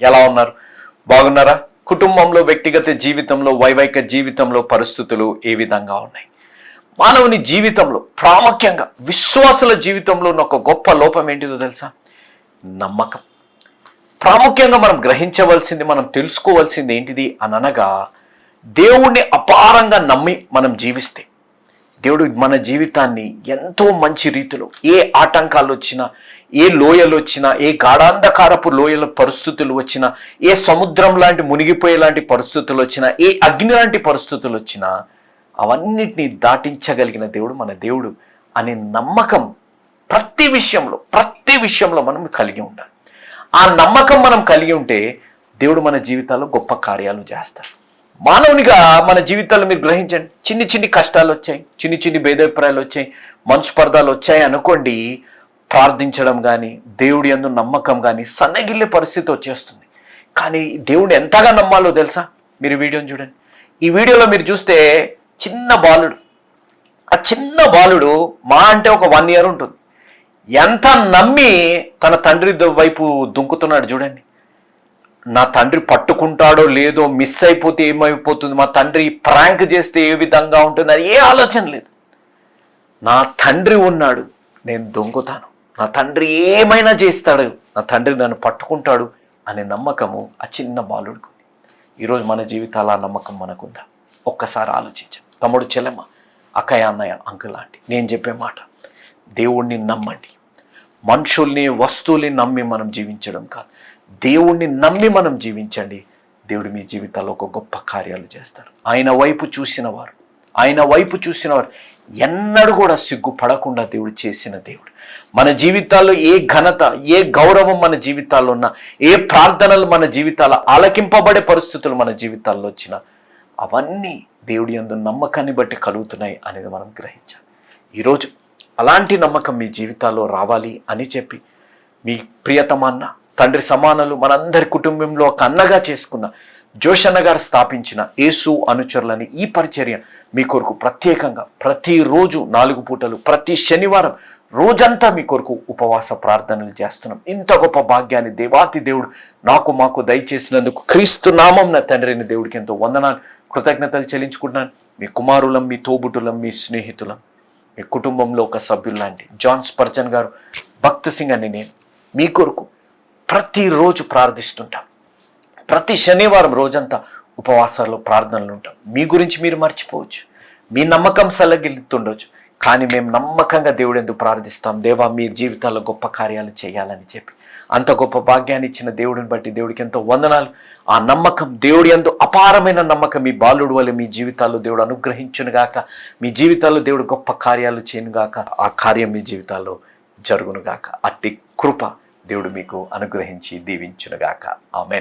ఎలా ఉన్నారు? బాగున్నారా? కుటుంబంలో వ్యక్తిగత జీవితంలో వైవాహిక జీవితంలో పరిస్థితులు ఏ విధంగా ఉన్నాయి? మానవుని జీవితంలో ప్రాముఖ్యంగా విశ్వాసుల జీవితంలో ఉన్న ఒక గొప్ప లోపం ఏంటిదో తెలుసా? నమ్మకం. ప్రాముఖ్యంగా మనం గ్రహించవలసింది మనం తెలుసుకోవాల్సింది ఏంటిది అని అనగా దేవుణ్ణి అపారంగా నమ్మి మనం జీవిస్తే దేవుడు మన జీవితాన్ని ఎంతో మంచి రీతిలో ఏ ఆటంకాలు వచ్చినా ఏ లోయలు వచ్చినా ఏ గాఢాంధకారపు లోయల పరిస్థితులు వచ్చినా ఏ సముద్రం లాంటి మునిగిపోయే లాంటి పరిస్థితులు వచ్చినా ఏ అగ్ని లాంటి పరిస్థితులు వచ్చినా అవన్నిటిని దాటించగలిగిన దేవుడు మన దేవుడు అనే నమ్మకం ప్రతి విషయంలో ప్రతి విషయంలో మనం కలిగి ఉండాలి. ఆ నమ్మకం మనం కలిగి ఉంటే దేవుడు మన జీవితాల్లో గొప్ప కార్యాలు చేస్తాడు మానవునిగా మన జీవితాల్లో మీరు గ్రహించండి. చిన్ని చిన్ని కష్టాలు వచ్చాయి. చిన్ని చిన్ని భేదాభిప్రాయాలు వచ్చాయి. మనస్పర్ధాలు వచ్చాయి అనుకోండి ప్రార్థించడం కానీ దేవుడి అందు నమ్మకం కానీ సన్నగిల్లే పరిస్థితి వచ్చేస్తుంది. కానీ దేవుడిని ఎంతగా నమ్మాలో తెలుసా? మీరు వీడియోని చూడండి. ఈ వీడియోలో మీరు చూస్తే చిన్న బాలుడు. ఆ చిన్న బాలుడు మా అంటే ఒక వన్ ఇయర్ ఉంటుంది. ఎంత నమ్మి తన తండ్రి వైపు దుంకుతున్నాడు చూడండి. నా తండ్రి పట్టుకుంటాడో లేదో మిస్ అయిపోతే ఏమైపోతుంది? మా తండ్రి ప్రాంక్ చేస్తే ఏ విధంగా ఉంటుంది అది ఏ ఆలోచన లేదు. నా తండ్రి ఉన్నాడు నేను దొంగతాను. నా తండ్రి ఏమైనా చేస్తాడు నా తండ్రి నన్ను పట్టుకుంటాడు అనే నమ్మకము ఆ చిన్న బాలుడికి ఈరోజు మన జీవితాల నమ్మకం మనకుందా? ఒక్కసారి ఆలోచించాం. తమ్ముడు చెల్లెమ్మ అక్కయ్య అన్నయ్య అంకుల్ లాంటి నేను చెప్పే మాట దేవుణ్ణి నమ్మండి. మనుషుల్ని వస్తువుల్ని నమ్మి మనం జీవించడం కాదు. దేవుణ్ణి నమ్మి మనం జీవించండి. దేవుడు మీ జీవితాల్లో ఒక గొప్ప కార్యాలు చేస్తారు. ఆయన వైపు చూసిన వారు ఆయన వైపు చూసిన వారు ఎన్నడూ కూడా సిగ్గుపడకుండా దేవుడు చేసిన దేవుడు. మన జీవితాల్లో ఏ ఘనత ఏ గౌరవం మన జీవితాల్లో ఉన్నా ఏ ప్రార్థనలు మన జీవితాల్లో ఆలకింపబడే పరిస్థితులు మన జీవితాల్లో వచ్చినా అవన్నీ దేవుడి యందు నమ్మకాన్ని బట్టి కలుగుతున్నాయి అనేది మనం గ్రహించాలి. ఈరోజు అలాంటి నమ్మకం మీ జీవితాల్లో రావాలి అని చెప్పి మీ ప్రియతమాన్న తండ్రి సమానులు మనందరి కుటుంబంలో ఒక అన్నగా చేసుకున్న జోషన్న గారు స్థాపించిన యేసు అనుచరులని ఈ పరిచర్య మీ కొరకు ప్రత్యేకంగా ప్రతిరోజు నాలుగు పూటలు ప్రతి శనివారం రోజంతా మీ కొరకు ఉపవాస ప్రార్థనలు చేస్తున్నాం. ఇంత గొప్ప భాగ్యాన్ని దేవాతి దేవుడు నాకు మాకు దయచేసినందుకు క్రీస్తు నామం నా తండ్రిని దేవుడికి ఎంతో వందనాలు కృతజ్ఞతలు చెల్లించుకుంటున్నాను. మీ కుమారులం మీ తోబుటులం మీ స్నేహితులం. మీ కుటుంబంలో ఒక సభ్యుల్లాంటి జాన్ స్పర్జన్ గారు భక్త సింగ్ అని నేను మీ కొరకు ప్రతిరోజు ప్రార్థిస్తుంటాం. ప్రతి శనివారం రోజంతా ఉపవాసాల్లో ప్రార్థనలు ఉంటాం. మీ గురించి మీరు మర్చిపోవచ్చు. మీ నమ్మకం సలగిల్తుండొచ్చు కానీ మేము నమ్మకంగా దేవుడు ఎందుకు ప్రార్థిస్తాం? దేవా మీ జీవితాల్లో గొప్ప కార్యాలు చేయాలని చెప్పి. అంత గొప్ప భాగ్యాన్ని ఇచ్చిన దేవుడిని బట్టి దేవుడికి ఎంతో వందనాలు. ఆ నమ్మకం దేవుడి ఎందు అపారమైన నమ్మకం మీ బాలుడు వల్ల మీ జీవితాల్లో దేవుడు అనుగ్రహించునుగాక మీ జీవితాల్లో దేవుడు గొప్ప కార్యాలు చేయనుగాక ఆ కార్యం మీ జీవితాల్లో జరుగునుగాక అట్టి కృప దేవుడు మీకు అనుగ్రహించి దీవించునుగాక ఆమె